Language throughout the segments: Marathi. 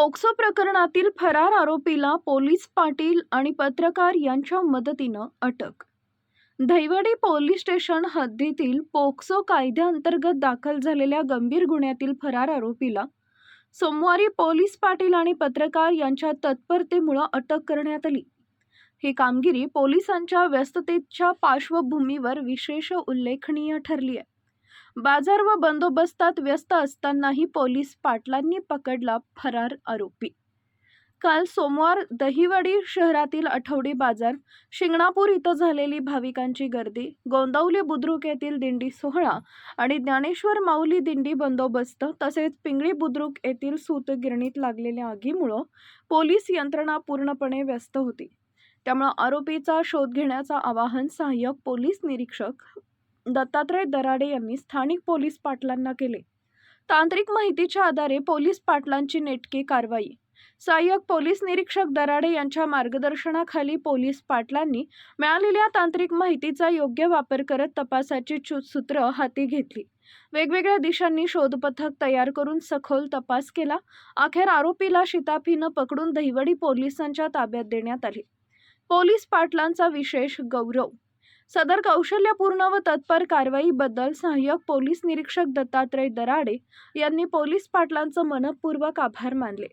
पोक्सो प्रकरणातील फरार आरोपीला पोलीस पाटील आणि पत्रकार यांच्या मदतीनं अटक. दहिवडी पोलीस स्टेशन हद्दीतील पोक्सो कायद्याअंतर्गत दाखल झालेल्या गंभीर गुन्ह्यातील फरार आरोपीला सोमवारी पोलीस पाटील आणि पत्रकार यांच्या तत्परतेमुळं अटक करण्यात आली. ही कामगिरी पोलिसांच्या व्यस्ततेच्या पार्श्वभूमीवर विशेष उल्लेखनीय ठरली आहे बाजार व बंदोबस्तात व्यस्त असतानाही पोलीस पाटलांनी पकडला फरार आरोपी. काल सोमवार दहिवडी शहरातील आठवडी बाजार शिंगणापूर इथं झालेली भाविकांची गर्दी गोंदवली बुद्रुक येथील दिंडी सोहळा आणि ज्ञानेश्वर माऊली दिंडी बंदोबस्त तसेच पिंगळी बुद्रुक येथील सूतगिरणीत लागलेल्या आगीमुळं पोलीस यंत्रणा पूर्णपणे व्यस्त होती. त्यामुळं आरोपीचा शोध घेण्याचं आवाहन सहाय्यक पोलीस निरीक्षक दत्तात्रय दराडे यांनी स्थानिक पोलीस पाटलांना केले. तांत्रिक माहितीच्या आधारे पोलीस पाटलांची नेटकी कारवाई. सहाय्यक पोलीस निरीक्षक दराडे यांच्या मार्गदर्शनाखाली पोलीस पाटलांनी मिळालेल्या तांत्रिक माहितीचा योग्य वापर करत तपासाची सूत्र हाती घेतली. वेगवेगळ्या दिशांनी शोधपथक तयार करून सखोल तपास केला. अखेर आरोपीला शिताफीनं पकडून दहिवडी पोलिसांच्या ताब्यात देण्यात आले. पोलीस पाटलांचा विशेष गौरव सदर कौशल्यपूर्ण व तत्पर कारवाईबद्दल सहाय्यक पोलीस निरीक्षक दत्तात्रय दराडे यांनी पोलीस पाटलांचं मनपूर्वक आभार मानले.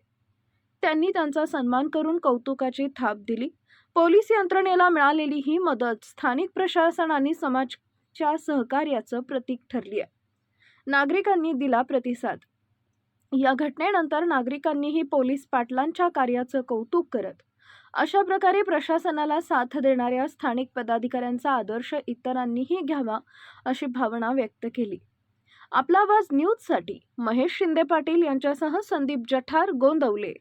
त्यांनी त्यांचा सन्मान करून कौतुकाची थाप दिली. पोलीस यंत्रणेला मिळालेली ही मदत स्थानिक प्रशासन आणि समाजच्या सहकार्याचं प्रतीक ठरली आहे नागरिकांनी दिला प्रतिसाद. या घटनेनंतर नागरिकांनीही पोलीस पाटलांच्या कार्याचं कौतुक करत अशा प्रकारे प्रशासनाला साथ देणाऱ्या स्थानिक पदाधिकाऱ्यांचा आदर्श इतरांनीही घ्यावा अशी भावना व्यक्त केली. आपला आवाज न्यूजसाठी महेश शिंदे पाटील यांच्यासह संदीप जठार गोंदवले.